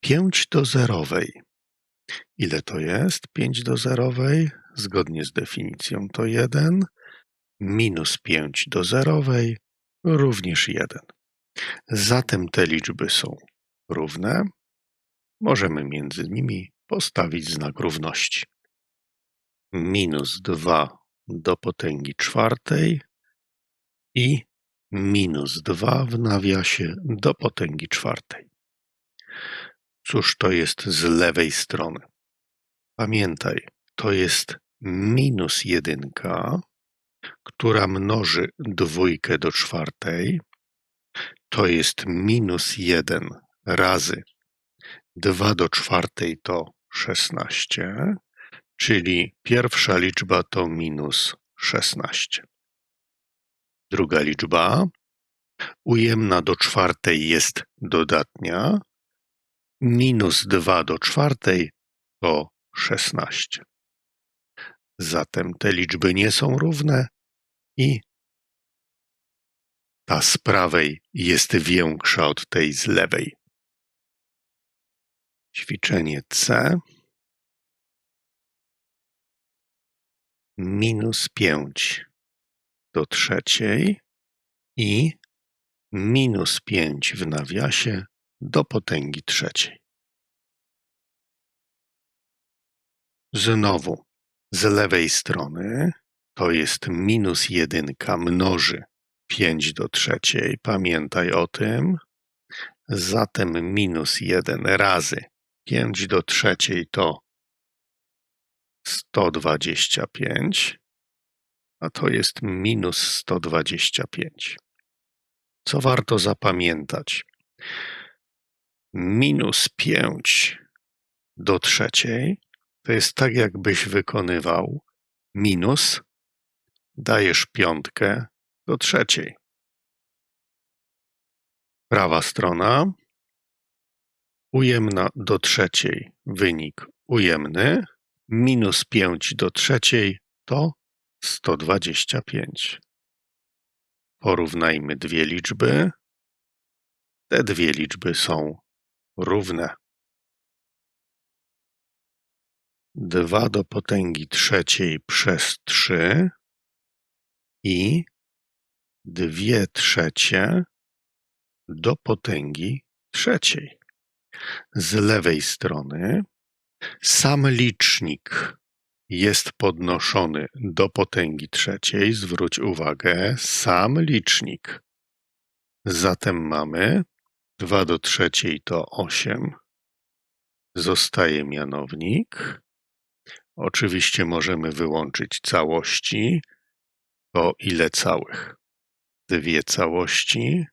5 do zerowej. Ile to jest? 5 do zerowej, zgodnie z definicją, to 1. Minus 5 do zerowej, również 1. Zatem te liczby są równe. Możemy między nimi postawić znak równości. Minus 2 do potęgi czwartej i minus 2 w nawiasie do potęgi czwartej. Cóż to jest z lewej strony? Pamiętaj, to jest minus jedynka, która mnoży dwójkę do czwartej. To jest minus jeden razy 2 do czwartej to 16, czyli pierwsza liczba to minus 16. Druga liczba ujemna do czwartej jest dodatnia, minus 2 do czwartej to 16. Zatem te liczby nie są równe i ta z prawej jest większa od tej z lewej. Ćwiczenie C. Minus 5 do trzeciej i minus 5 w nawiasie do potęgi trzeciej. Znowu z lewej strony to jest minus jedynka mnoży 5 do trzeciej. Pamiętaj o tym. Zatem minus 1 razy 5 do trzeciej to 125, a to jest minus 125. Co warto zapamiętać? Minus 5 do trzeciej to jest tak, jakbyś wykonywał minus, dajesz piątkę do trzeciej. Prawa strona ujemna do trzeciej wynik ujemny, minus 5 do trzeciej to 125. Porównajmy dwie liczby. Te dwie liczby są równe. 2 do potęgi trzeciej przez 3 i 2 trzecie do potęgi trzeciej. Z lewej strony sam licznik jest podnoszony do potęgi trzeciej. Zwróć uwagę, sam licznik. Zatem mamy 2 do trzeciej to 8. Zostaje mianownik. Oczywiście możemy wyłączyć całości. To ile całych? Dwie całości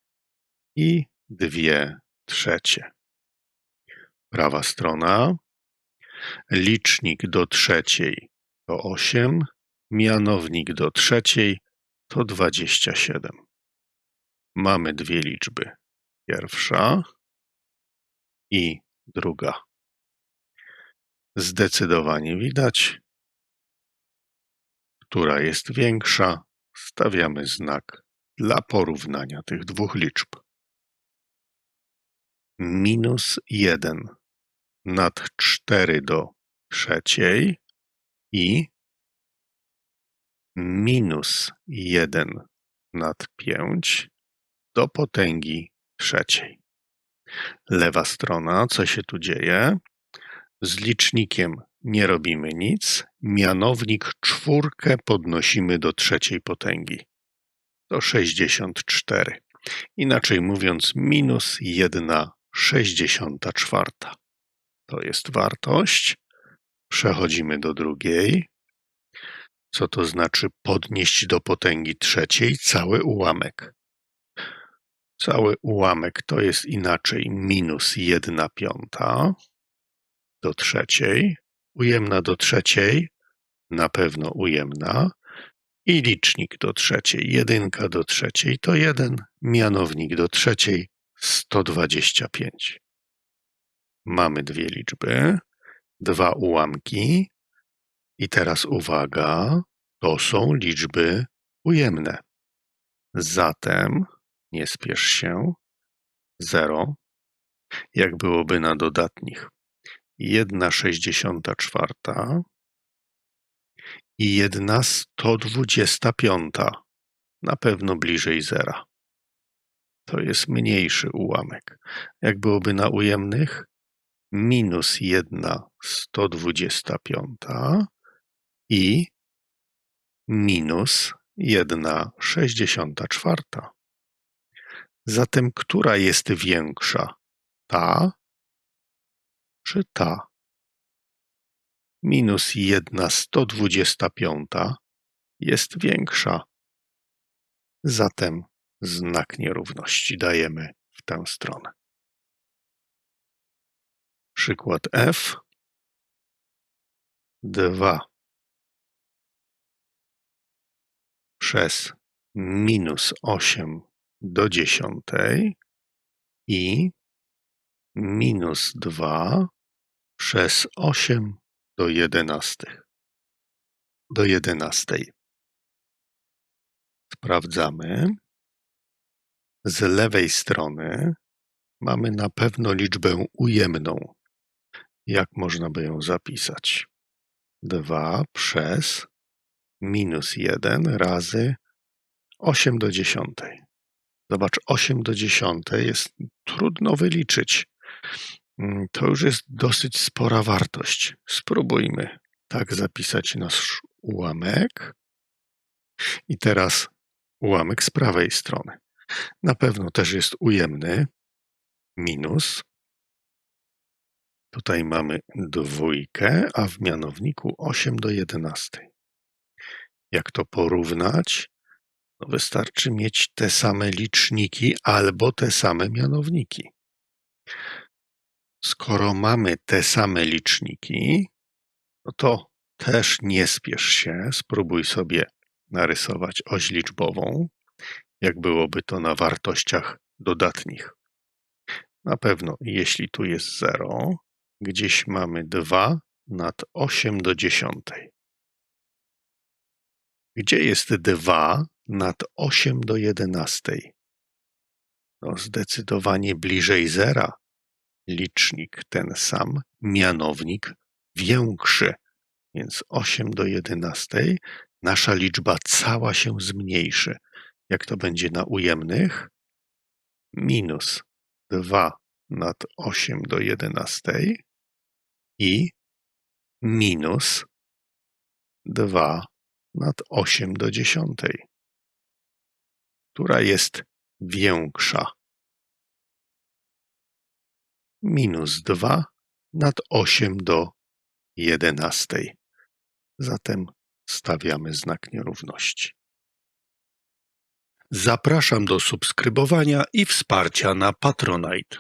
i dwie trzecie. Prawa strona. Licznik do trzeciej to 8, mianownik do trzeciej to 27. Mamy dwie liczby. Pierwsza i druga. Zdecydowanie widać, która jest większa. Stawiamy znak dla porównania tych dwóch liczb. Minus 1 nad 4 do trzeciej i minus 1 nad 5 do potęgi trzeciej. Lewa strona, co się tu dzieje? Z licznikiem nie robimy nic. Mianownik czwórkę podnosimy do trzeciej potęgi. To 64. Inaczej mówiąc, minus 1 64. To jest wartość. Przechodzimy do drugiej. Co to znaczy podnieść do potęgi trzeciej cały ułamek? Cały ułamek to jest inaczej minus 1 piąta do trzeciej, ujemna do trzeciej, na pewno ujemna, i licznik do trzeciej, jedynka do trzeciej to jeden, mianownik do trzeciej 125. Mamy dwie liczby, dwa ułamki i teraz uwaga, to są liczby ujemne. Zatem, nie spiesz się, 0, Jak byłoby na dodatnich? Jedna sześćdziesiąta czwarta i jedna sto dwudziesta piąta. Na pewno bliżej zera. To jest mniejszy ułamek. Jak byłoby na ujemnych? Minus jedna sto dwudziesta piąta i minus jedna sześćdziesiąta czwarta. Zatem która jest większa? Ta czy ta? Minus jedna sto dwudziesta piąta jest większa. Zatem znak nierówności dajemy w tę stronę. Przykład F. 2 przez minus 8 do dziesiątej i minus 2 przez 8 do jedenastych. Do jedenastej. Sprawdzamy. Z lewej strony mamy na pewno liczbę ujemną. Jak można by ją zapisać? 2 przez minus 1 razy 8 do dziesiątej. Zobacz, 8 do dziesiątej jest trudno wyliczyć. Mm, To już jest dosyć spora wartość. Spróbujmy tak zapisać nasz ułamek. I teraz ułamek z prawej strony. Na pewno też jest ujemny. Minus. Tutaj mamy dwójkę, a w mianowniku 8 do 11. Jak to porównać? No wystarczy mieć te same liczniki albo te same mianowniki. Skoro mamy te same liczniki, no to też nie spiesz się, spróbuj sobie narysować oś liczbową, jak byłoby to na wartościach dodatnich. Na pewno, jeśli tu jest 0, gdzieś mamy 2 nad 8 do dziesiątej. Gdzie jest 2 nad 8 do jedenastej? No zdecydowanie bliżej zera. Licznik ten sam, mianownik większy. Więc 8 do jedenastej nasza liczba cała się zmniejszy. Jak to będzie na ujemnych? Minus 2 nad 8 do jedenastej i minus 2 nad 8 do dziesiątej. Która jest większa? Minus 2 nad 8 do jedenastej. Zatem stawiamy znak nierówności. Zapraszam do subskrybowania i wsparcia na Patronite.